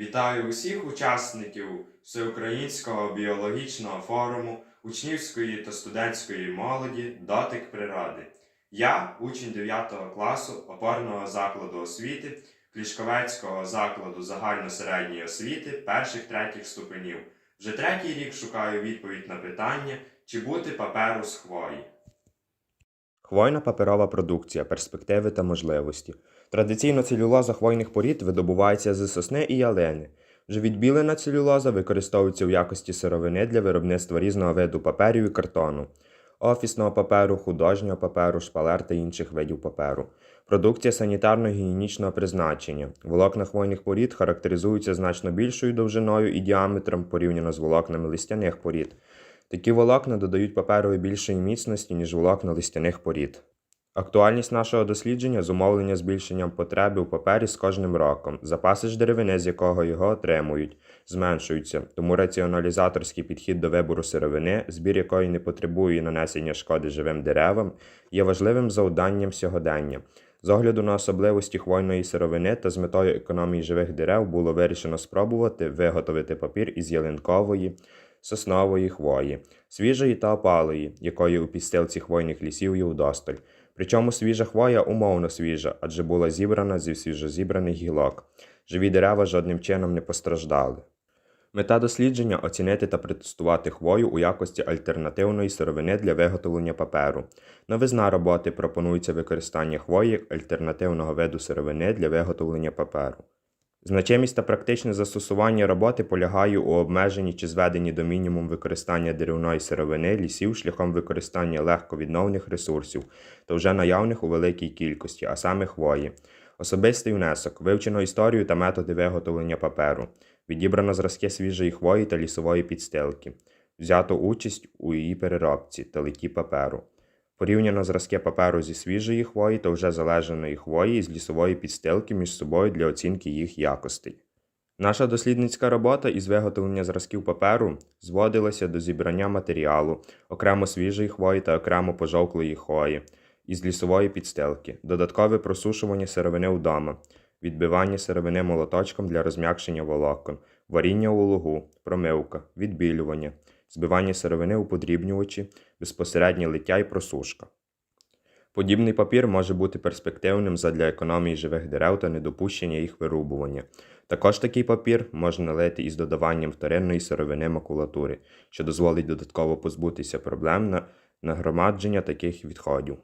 Вітаю усіх учасників Всеукраїнського біологічного форуму учнівської та студентської молоді Дотик природи. Я, учень 9 класу опорного закладу освіти Клішковецького закладу загальносередньої освіти перших третіх ступенів. Вже третій рік шукаю відповідь на питання, чи бути паперу з хвої. Хвойна паперова продукція, перспективи та можливості. Традиційно целюлоза хвойних порід видобувається з сосни і ялини. Вже відбілена целюлоза використовується в якості сировини для виробництва різного виду паперів і картону, офісного паперу, художнього паперу, шпалер та інших видів паперу. Продукція санітарно-гігієнічного призначення. Волокна хвойних порід характеризуються значно більшою довжиною і діаметром порівняно з волокнами листяних порід. Такі волокна додають паперові більшої міцності, ніж волокна листяних порід. Актуальність нашого дослідження зумовлення збільшенням потреби у папері з кожним роком, запаси ж деревини, з якого його отримують, зменшуються, тому раціоналізаторський підхід до вибору сировини, збір якої не потребує нанесення шкоди живим деревам, є важливим завданням сьогодення. З огляду на особливості хвойної сировини та з метою економії живих дерев було вирішено спробувати виготовити папір із ялинкової, соснової хвої, свіжої та опалої, якої у підстилці хвойних лісів є вдосталь. Причому свіжа хвоя умовно свіжа, адже була зібрана зі свіжозібраних гілок. Живі дерева жодним чином не постраждали. Мета дослідження оцінити та протестувати хвою у якості альтернативної сировини для виготовлення паперу. Новизна роботи пропонується використання хвої як альтернативного виду сировини для виготовлення паперу. Значимість та практичне застосування роботи полягає у обмеженні чи зведенні до мінімум використання деревної сировини лісів шляхом використання легковідновних ресурсів та вже наявних у великій кількості, а саме хвої. Особистий внесок, вивчено історію та методи виготовлення паперу, відібрано зразки свіжої хвої та лісової підстилки, взято участь у її переробці та литті паперу. Порівняно зразки паперу зі свіжої хвої та вже залежаної хвої з лісової підстилки між собою для оцінки їх якостей. Наша дослідницька робота із виготовлення зразків паперу зводилася до зібрання матеріалу, окремо свіжої хвої та окремо пожовклої хвої, із лісової підстилки, додаткове просушування сировини вдома, відбивання сировини молоточком для розм'якшення волокон, варіння у лугу, промивка, відбілювання, збивання сировини у подрібнювачі, безпосереднє лиття і просушка. Подібний папір може бути перспективним задля економії живих дерев та недопущення їх вирубування. Також такий папір можна лити із додаванням вторинної сировини макулатури, що дозволить додатково позбутися проблем на нагромадження таких відходів.